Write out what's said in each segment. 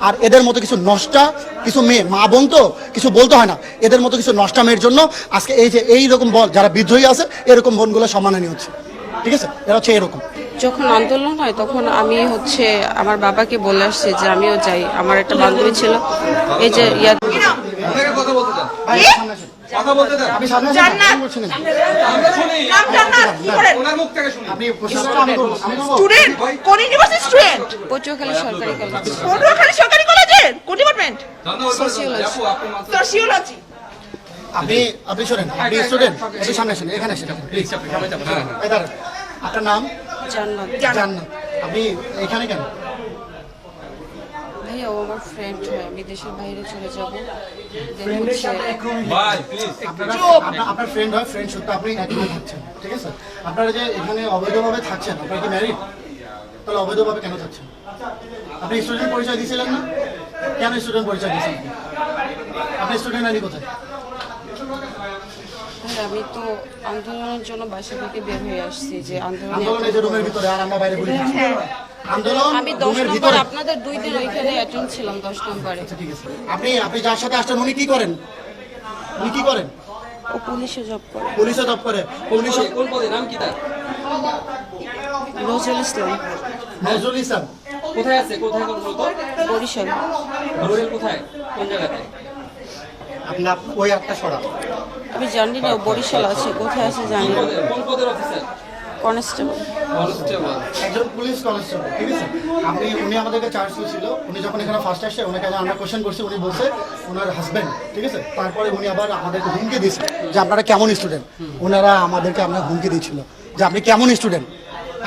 আর এদের মতো কিছু নষ্টা কিছু মেয়ে মা বোন তো কিছু বলতে হয় না। এদের মতো কিছু নষ্টা মেয়ের জন্য আজকে এই যে এই রকম বল যারা বিদ্রোহী আছে এরকম বোনগুলো সম্মানানি হচ্ছে। ঠিক আছে? এরা হচ্ছে এরকম। যখন আন্দোলন হয় তখন আমি হচ্ছে আমার বাবাকে বলে আসছি যে আমিও যাই। আমার একটা বান্ধবী ছিল এই যে ইয়া কথা বলতে সামনে জান্নাত। আমরা শুনি। নাম জান্নাত কি করেন? ওনার মুখ থেকে শুনি। আপনি প্রশ্নটা আমি করব, স্টুডেন্ট কোন ইউনিভার্সিটি স্টুডেন্ট পটুয়াখালী সরকারি কলেজ পটুয়াখালী সরকারি কলেজের কোন ডিপার্টমেন্ট ধন্যবাদ Sociology. আপু আপনি মাত্র সোশিওলজি আপনি আপনি শোনেন আপনি স্টুডেন্ট আপনি সামনে আসেন এখানে আসেন প্লিজ। আপনার নাম? জান্নাত। জান্নাত। আপনি এখানে কেন? ও আমার ফ্রেন্ড হয় আমি দেশের বাইরে চলে যাব। Then হচ্ছে ভাই প্লিজ আপনারা আপনার- ফ্রেন্ড হয় ফ্রেন্ড সত্য আপনি একই থাকছেন ঠিক আছে? আপনারা যে এখানে অবৈধভাবে থাকছেন আপনারা কি ম্যারিড তাহলে অবৈধভাবে কেন থাকছেন? আপনি স্টুডেন্ট পরিচয় দিয়েছিলেন না? কেন স্টুডেন্ট পরিচয় দিয়েছিলেন আপনি? স্টুডেন্ট আইডি কোথায়? আমি তো আন্দোলনের জন্য বাসা থেকে বের হয়ে আসছি যে আন্দোলনে আন্দোলন এই যে রুমের ভিতরে আর আমরা বাইরে ঘুরে যাচ্ছি। আন্দোলন আমি দশ নম্বর আপনাদের দুই দিন ওইখানে অ্যাটেন্ড ছিলাম দশ নম্বরে। আপনি আপনি যার সাথে আসছেন উনি কি করেন? উনি কি করেন? ও পুলিশে জব করে। পুলিশে জব করে। পুলিশে কোন পদে? নাম কি তার? নজরুল ইসলাম। নজরুল ইসলাম। কোথায় আছে? কোথায় কোন বরিশাল। বরিশাল কোথায়? কোন জায়গাতে? আপনার ওই একটা সরা আমি জানি না বরিশাল আছে কোথায় আছে জানি না। কোন পদের অফিসার কনস্টেবল। কনস্টেবল। একজন পুলিশ কনস্টেবল ঠিক আছে? আপনি উনি আমাদেরকে চার্জ ছিল উনি যখন এখানে ফার্স্ট আসছে ওনাকে আমরা কোশ্চেন করছি উনি বলছে ওনার হাজবেন্ড ঠিক আছে? তারপরে উনি আবার আমাদেরকে হুমকি দিয়েছে যে আপনারা কেমন স্টুডেন্ট ওনারা আমাদেরকে আপনার হুমকি দিচ্ছিল যে আপনি কেমন স্টুডেন্ট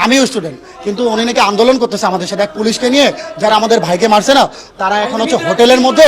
আমিও স্টুডেন্ট কিন্তু উনি নাকি আন্দোলন করতেছে আমাদের সাথে। এক পুলিশকে নিয়ে যারা আমাদের ভাইকে মারছে না তারা এখন হচ্ছে হোটেলের মধ্যে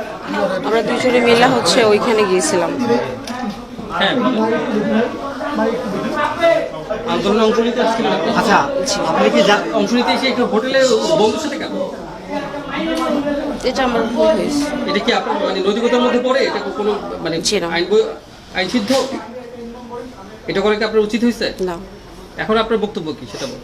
আমরা দুজনে মিলে হচ্ছে ওইখানে গিয়েছিলাম। হ্যাঁ আন্দোলনে অংশ নিতে আসছিলেন আচ্ছা আপনি কি অংশ নিতে এসে একটু হোটেলে বন্ধুর সাথে কেন? এটা আমার ভুল হয়েছে। এটা কি আপনার মানে নৈতিকতার মধ্যে পড়ে? এটা কোনো মানে আইন আইন সিদ্ধ? এটা করে কি আপনার উচিত হয়েছে? না। এখন আপনার বক্তব্য কি সেটা বলুন।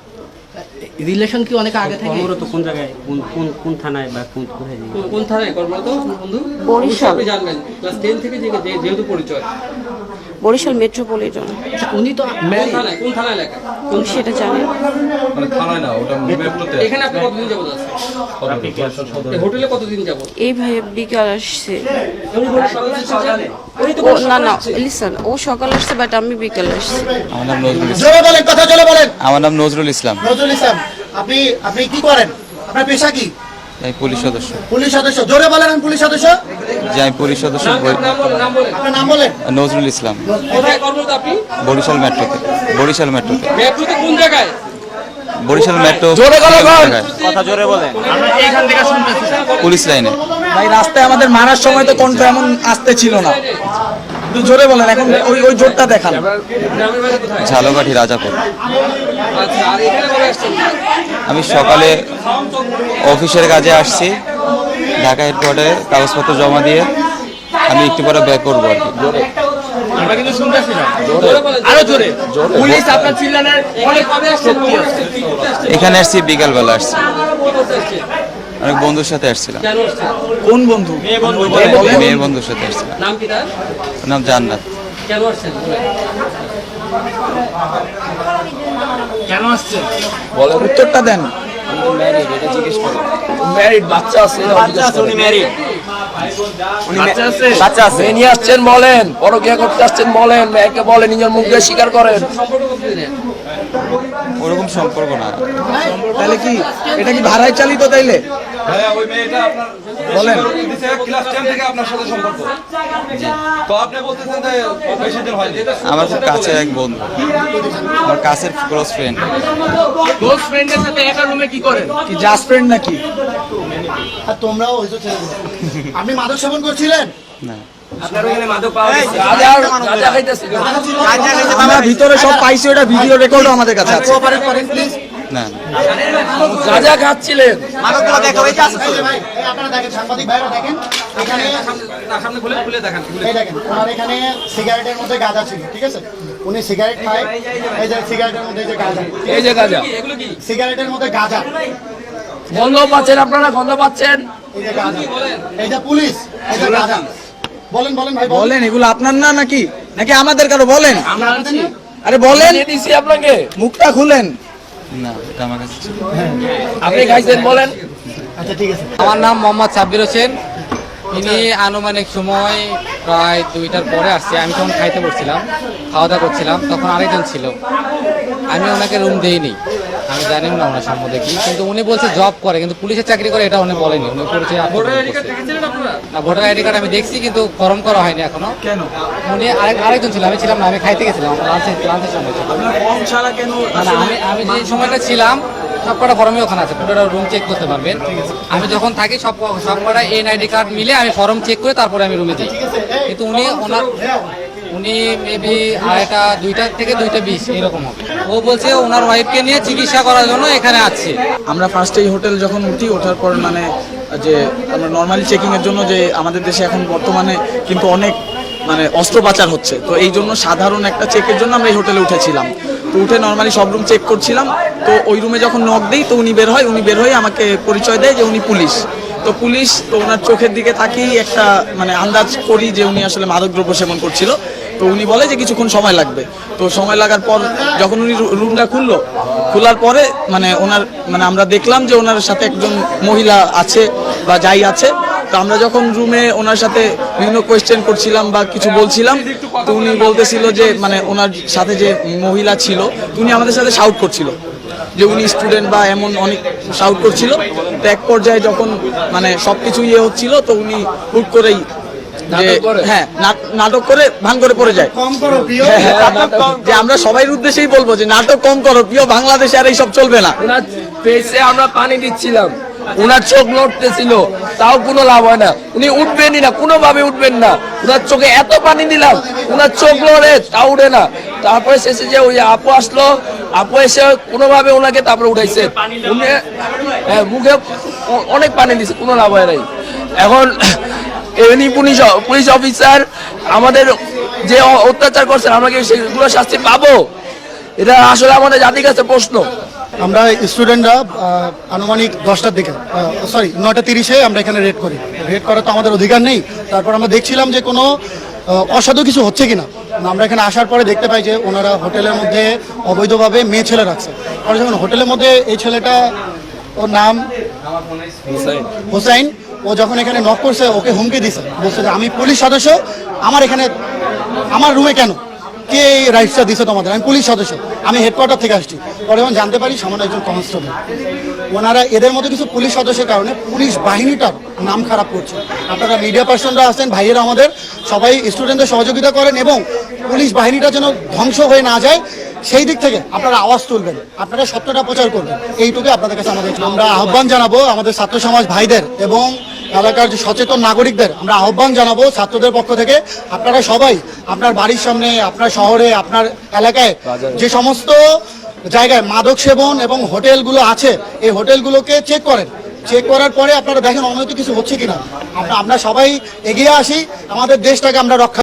রিলেশন কি অনেক আগে থেকে? কর্মরত কোন জায়গায়? কোন কোন কোন থানায় বা কোন কোথায় কোন- কোন থানায়? কর্মরত বন্ধু। বরিশাল। আপনি জানবেন। ক্লাস 10 থেকে যে যে- যেহেতু পরিচয়। বরিশাল মেট্রোপলিটন। আচ্ছা, উনি তো কোন থানায়? কোন থানা এলাকা তুমি সেটা জানেন মানে থানায় না ওটা মেট্রোতে এখানে আপনি কতদিন যাবত আছেন? এই হোটেলে কতদিন যাবত? এই ভাই বিকাল আসছে। ও না না লিসন ও সকাল আসছে বাট আমি বিকাল আসছি। আমার নাম নজরুল ইসলাম। বলেন কথা জোরে বলেন। আমার নাম নজরুল ইসলাম। নজরুল ইসলাম আপনি আপনি কি করেন? আপনার পেশা কি? আমি পুলিশ সদস্য। পুলিশ সদস্য। জোরে বলেন আমি পুলিশ সদস্য। যে আমি পুলিশ সদস্য। নাম বলেন নাম বলেন আপনার নাম বলেন। নজরুল ইসলাম। কোথায় বরিশাল মেট্রোতে। বরিশাল মেট্রোতে মেট্রোতে কোন জায়গায়? বরিশাল মেট্রো কথা জোরে বলেন। পুলিশ লাইনে। ভাই রাস্তায় আমাদের মারার সময় তো কণ্ঠ এমন আসতে ছিল না। একটু জোরে বলেন এখন ওই ওই জোরটা দেখান। ঝালকাঠি রাজাপুর। আচ্ছা আমি সকালে অফিসের কাজে আসছি। ঢাকা হেডকোয়ার্টারে কাগজপত্র জমা দিয়ে আমি একটু পরে ব্যাক করব আর কি। আমরা কিন্তু শুনতেছি না। আরও জোরে। পুলিশ আপনার চিল্লানের অনেক এখানে আসছি বিকালবেলা আসছি। অনেক বন্ধুর সাথে আসছিলাম। কোন বন্ধু? মেয়ে বন্ধুর সাথে আসছিলাম। নাম কি তার? নাম জান্নাত। কেন আসছেন কেন আসছে? উত্তরটা দেন। ম্যারিড বাচ্চা আছে বাচ্চা আছে উনি ম্যারিড বাচ্চা আছে? নিয়ে আসছেন বলেন পরকিয়া করতে আসছেন বলেন মেয়েকে বলেন নিজের মুখ দিয়ে স্বীকার করেন। ওরকম সম্পর্ক না। তাহলে কি এটা কি ভাড়ায় চালিত তাইলে? ভাইয়া ওই মেয়েটা আপনার বলেন। ক্লাস 10 থেকে আপনার সাথে সম্পর্ক। তো আপনি বলতেছেন যে বেশি দিন হয়নি। আমার খুব কাছের এক বন্ধু আমার কাছের ক্লোজ ফ্রেন্ড ক্লোজ ফ্রেন্ডের সাথে একা রুমে কি করেন? কি জাস্ট ফ্রেন্ড নাকি? আর তোমরাও ওই তো ছেলেগুলো আপনি মাদক সেবন করছিলেন? না। আমরা ভিতরে সব পাইছি ওটা ভিডিও রেকর্ডও আমাদের কাছে আছে। না গাঁজা খাচ্ছিলেন আপনারা দেখেন সাংবাদিক ভাইরা দেখেন এখানে সামনে খুলে খুলে দেখান এই দেখেন ওনার এখানে সিগারেটের মধ্যে গাঁজা ছিল ঠিক আছে উনি সিগারেট খায় এই যে সিগারেটের মধ্যে যে গাঁজা এই যে গাঁজা। সিগারেটের মধ্যে গাঁজা গন্ধ পাচ্ছেন আপনারা? গন্ধ পাচ্ছেন? এই যে গাঁজা এই যে পুলিশ এই যে গাঁজা বলেন বলেন ভাই বলেন এগুলো আপনার না নাকি? নাকি আমাদের কারও বলেন? আরে বলেন। দিয়ে আপনাকে মুখটা খুলেন। না এটা আমার কাছে ছিল। আপনি খাইছেন বলেন। আচ্ছা ঠিক আছে। আমার নাম মোহাম্মদ সাব্বির হোসেন। ইনি আনুমানিক সময় প্রায় দুইটার পরে আসছে। আমি তখন খাইতে বসছিলাম। খাওয়া দাওয়া করছিলাম তখন আরেকজন ছিল। আমি ওনাকে রুম দেইনি। আমি জানি না ওনার সম্বন্ধে কি কিন্তু উনি বলছে জব করে কিন্তু পুলিশের চাকরি করে এটা উনি বলেনি। উনি কার্ড না ভোটার আইডি কার্ড আমি দেখছি কিন্তু ফর্ম করা হয়নি এখনও। কেন? উনি আরেক আরেকজন ছিল আমি ছিলাম না আমি খাইতে গেছিলাম লাঞ্চের লাঞ্চের সময় না, আমি আমি যে সময়টা ছিলাম সব কটা ফর্মই ওখানে আছে পুরোটা রুম চেক করতে পারবেন। আমি যখন থাকি সব সব কটা এন আইডি কার্ড মিলে আমি ফর্ম চেক করে তারপরে আমি রুমে যাই। কিন্তু উনি ওনার উনি মেবি আড়াইটা দুইটা থেকে দুইটা বিশ, এরকম হবে। ও বলছে ওনার ওয়াইফকে নিয়ে চিকিৎসা করার জন্য এখানে আছে। আমরা ফার্স্টে এই হোটেল যখন উঠি, ওঠার পর মানে যে আমরা নর্মালি চেকিং এর জন্য যে আমাদের দেশে এখন বর্তমানে কিন্তু অনেক মানে অস্ত্র পাচার হচ্ছে। তো এই জন্য সাধারণ একটা চেকের জন্য আমরা এই হোটেলে উঠেছিলাম। তো উঠে নর্মালি সব রুম চেক করছিলাম। তো ওই রুমে যখন নক দেই, তো উনি বের হয়, উনি বের হয়ে আমাকে পরিচয় দেয় যে উনি পুলিশ। তো পুলিশ, তো ওনার চোখের দিকে তাকিয়েই একটা মানে আন্দাজ করি যে উনি আসলে মাদকদ্রব্য সেবন করছিল। তো উনি বলে যে কিছুক্ষণ সময় লাগবে। তো সময় লাগার পর যখন উনি রুমটা খুললো, খোলার পরে মানে ওনার মানে আমরা দেখলাম যে ওনার সাথে একজন মহিলা আছে বা যাই আছে। তো আমরা যখন রুমে ওনার সাথে বিভিন্ন কোয়েশ্চেন করছিলাম বা কিছু বলছিলাম, তো উনি বলতেছিল যে মানে ওনার সাথে যে মহিলা ছিল উনি আমাদের সাথে শাউট করছিল। যে উনি স্টুডেন্ট বা এমন অনেক শাউট করছিল। তো এক পর্যায়ে যখন মানে সবকিছু ইয়ে হচ্ছিল তো উনি হুট করেই যে নাটক করে? হ্যাঁ নাটক করে ভাঙ করে পড়ে যায়। কম করো প্রিয়। হ্যাঁ, হ্যাঁ, যে আমরা সবাই উদ্দেশ্যেই বলব যে নাটক কম করো প্রিয় বাংলাদেশে আর এইসব চলবে না। আমরা পানি দিচ্ছিলাম। ওনার চোখ লড়তেছিল তাও কোনো লাভ হয় না। উনি উঠবেনই না, কোনোভাবে উঠবেন না। উনার চোখে এত পানি দিলাম, উনার চোখ লড়ে তাও উঠে না। তারপরে শেষে যে ওই আপু আসলো, আপু এসে কোনোভাবে ওনাকে তারপরে উঠাইছে। উনি হ্যাঁ মুখে অনেক পানি দিছে, কোনো লাভ হয় নাই। এখন এমনি পুলিশ পুলিশ অফিসার, আমাদের যে অত্যাচার করছেন, আমরা কি সেগুলো শাস্তি পাবো? এটা আসলে আমাদের জাতির কাছে প্রশ্ন। আমরা স্টুডেন্টরা আনুমানিক দশটার দিকে সরি নটা তিরিশে আমরা এখানে রেড করি। রেড করার তো আমাদের অধিকার নেই। তারপর আমরা দেখছিলাম যে কোনো অসাধু কিছু হচ্ছে কিনা। আমরা এখানে আসার পরে দেখতে পাই যে ওনারা হোটেলের মধ্যে অবৈধভাবে মেয়ে ছেলে রাখছে। পরে যখন হোটেলের মধ্যে এই ছেলেটা ওর নাম হোসাইন। ও যখন এখানে নক করছে ওকে হুমকি দিছে। বলছে যে আমি পুলিশ সদস্য আমার এখানে আমার রুমে কেন? কে এই রাইটসটা দিছে তোমাদের? আমি পুলিশ সদস্য, আমি হেডকোয়ার্টার থেকে আসছি। পরে যখন জানতে পারি সামান্য একজন কনস্টেবল। ওনারা এদের মধ্যে কিছু পুলিশ সদস্যের কারণে পুলিশ বাহিনীটার নাম খারাপ করছে। আপনারা মিডিয়া পার্সনরা আছেন, ভাইয়েরা আমাদের, সবাই স্টুডেন্টদের সহযোগিতা করেন এবং পুলিশ বাহিনীটা যেন ধ্বংস হয়ে না যায়, সেই দিক থেকে আপনারা আওয়াজ তুলবেন। আপনারা সত্যটা প্রচার করবেন। এইটুকু আপনাদের কাছে আমাদের আমরা আহ্বান জানাব আমাদের ছাত্র সমাজ ভাইদের এবং এলাকার যে সচেতন নাগরিকদের আমরা আহ্বান জানাব ছাত্রদের পক্ষ থেকে। আপনারা সবাই আপনার বাড়ির সামনে আপনার শহরে আপনার এলাকায় যে সমস্ত জায়গায় মাদক সেবন এবং হোটেলগুলো আছে এই হোটেলগুলোকে চেক করেন। চেক করার পরে আপনারা দেখেন অনৈতিক কিছু হচ্ছে কিনা। আমরা আমরা সবাই এগিয়ে আসি আমাদের দেশটাকে আমরা রক্ষা